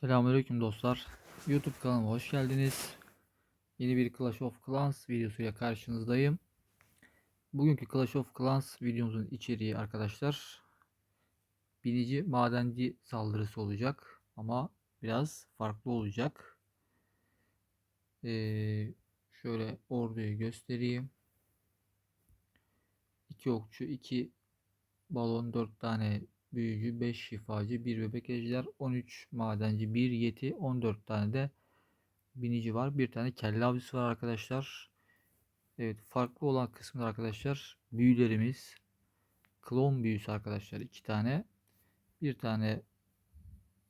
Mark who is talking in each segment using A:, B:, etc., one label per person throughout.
A: Selamünaleyküm dostlar. YouTube kanalıma hoş geldiniz. Yeni bir Clash of Clans videosuyla karşınızdayım. Bugünkü Clash of Clans videomuzun içeriği arkadaşlar binici madenci saldırısı olacak ama biraz farklı olacak. Ee, şöyle orduyu göstereyim. 2 okçu, 2 balon, 4 tane büyücü, 5 şifacı, 1 bebek ejder, 13 madenci, 1 yeti, 14 tane de binici var. Bir tane kelle avcısı var arkadaşlar. Evet farklı olan kısmında arkadaşlar büyülerimiz. Klon büyüsü arkadaşlar 2 tane. Bir tane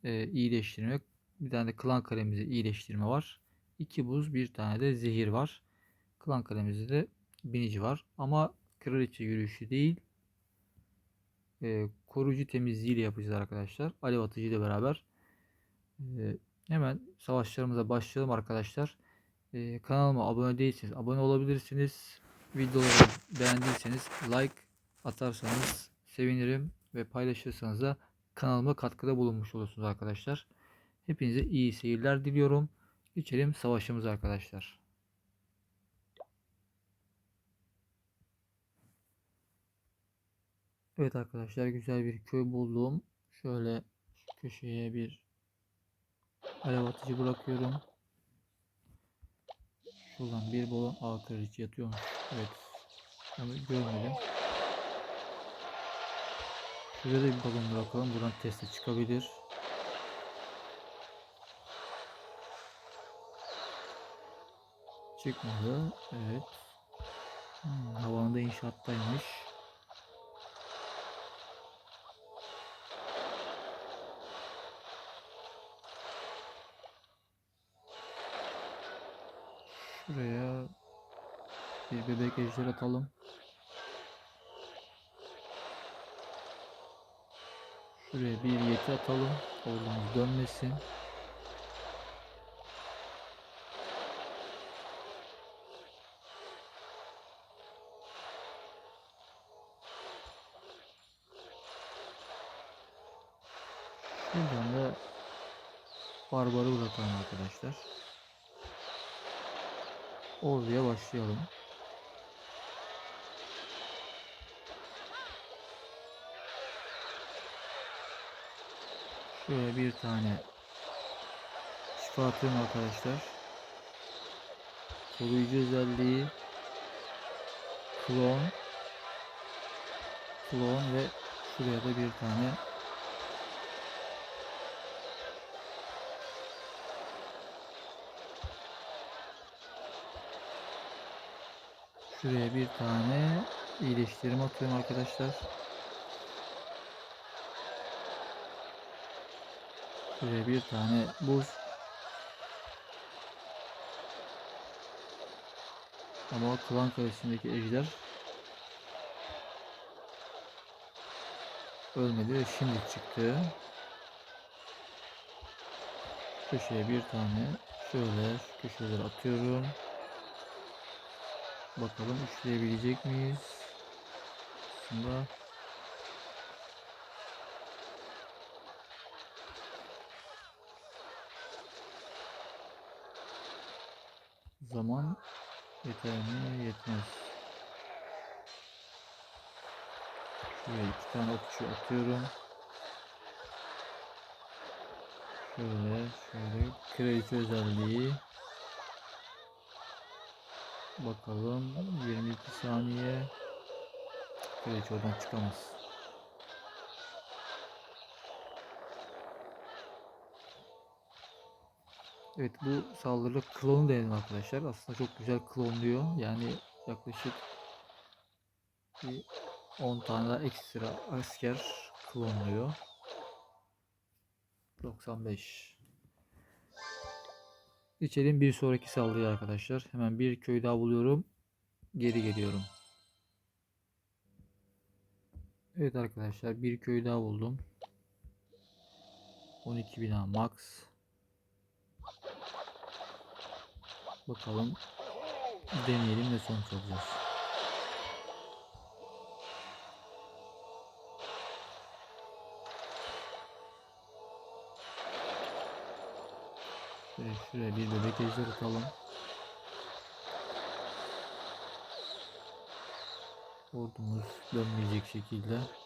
A: e, iyileştirme. Bir tane de klan kalemimizde iyileştirme var. 2 buz bir tane de zehir var. Klan kalemimizde de binici var. Ama kraliçe yürüyüşü değil e, koruyucu temizliğiyle yapacağız arkadaşlar. Alev atıcı ile beraber. E, hemen savaşlarımıza başlayalım arkadaşlar. E, kanalıma abone değilseniz abone olabilirsiniz. Videoları beğendiyseniz like atarsanız sevinirim ve paylaşırsanız da kanalıma katkıda bulunmuş olursunuz arkadaşlar. Hepinize iyi seyirler diliyorum. Geçelim savaşımıza arkadaşlar. Evet arkadaşlar güzel bir köy buldum. Şöyle köşeye bir alev atıcı bırakıyorum. Şuradan bir balon A kraliçe yatıyormuş. Evet. Ama görmedim. Şurada da bir balon bırakalım. Buradan teste çıkabilir. Çıkmadı. Evet. Hmm, havanın inşaattaymış. Şuraya bir bebek ejder atalım. Şuraya bir yeti atalım. Oradan dönmesin. Şuradan da barbarı bırakalım arkadaşlar. Orduya başlayalım. Şöyle bir tane şifa atıyorum arkadaşlar. Koruyucu özelliği klon klon ve şuraya da bir tane Şuraya bir tane iyileştirme atıyorum arkadaşlar. Şuraya bir tane buz. Ama klan kalesindeki ejder ölmedi ve şimdi çıktı. Köşeye bir tane şöyle şu köşeleri atıyorum. Bakalım üçleyebilecek miyiz? Aslında zaman yeter? Yetmez. Şuraya iki tane okçu atıyorum. Şöyle şöyle kraliçe özelliği Bakalım 22 saniye. Hiç oradan çıkamaz. Evet bu saldırı klonu denedim arkadaşlar. Aslında çok güzel klonluyor. Yani yaklaşık bir 10 tane daha ekstra asker klonluyor. 95 Geçelim bir sonraki saldırıya arkadaşlar. Hemen bir köy daha buluyorum. Geri geliyorum. Evet arkadaşlar bir köy daha buldum. 12 bina max. Bakalım deneyelim ne sonuç alacağız. Şöyle şuraya bir bebek ejder atalım. Ordumuz dönmeyecek şekilde.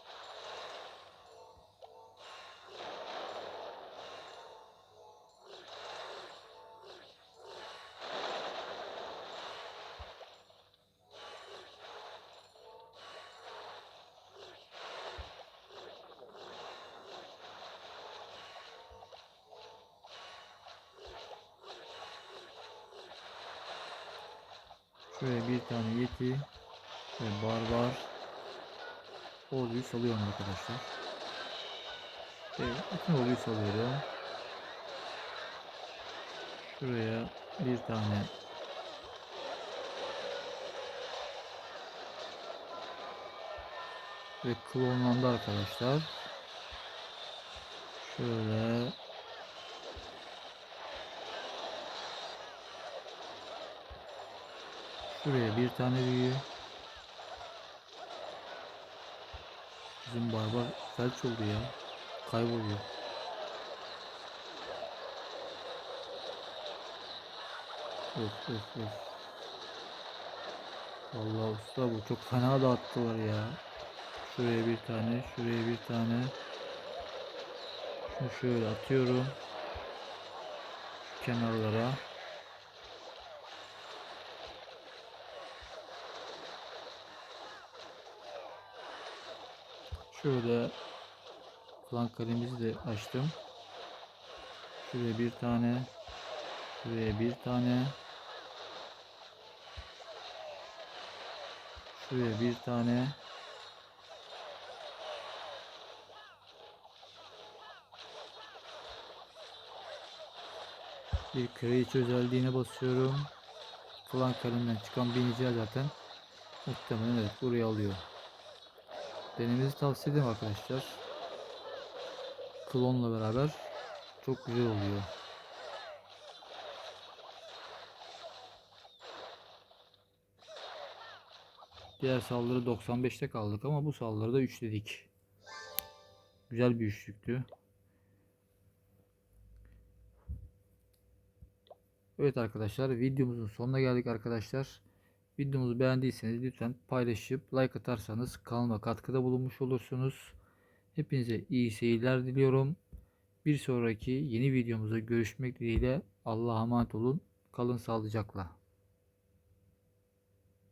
A: Şuraya bir tane yeti ve barbar orduyu salıyorum arkadaşlar. Evet, bütün orduyu salıyorum. Şuraya bir tane ve klonlandı arkadaşlar. Şöyle Şuraya bir tane büyü. Bizim barbar felç oldu ya. Kayboluyor. Of of of. Vallahi usta bu çok fena dağıttılar ya. Şuraya bir tane, şuraya bir tane. Şunu şöyle atıyorum. Şu kenarlara. Şöyle flank kalemizi de açtım. Şuraya bir tane. Şuraya bir tane. Şuraya bir tane. Bir kraliçe özelliğine basıyorum. Flank kalemden çıkan biniciler zaten muhtemelen evet buraya alıyor. Denemenizi tavsiye ederim arkadaşlar. Klonla beraber çok güzel oluyor. Diğer saldırı 95'te kaldık ama bu saldırıda 3 dedik. Güzel bir üçlüktü. Evet arkadaşlar videomuzun sonuna geldik arkadaşlar. Videomuzu beğendiyseniz lütfen paylaşıp like atarsanız kanalıma katkıda bulunmuş olursunuz. Hepinize iyi seyirler diliyorum. Bir sonraki yeni videomuzda görüşmek dileğiyle Allah'a emanet olun. Kalın sağlıcakla.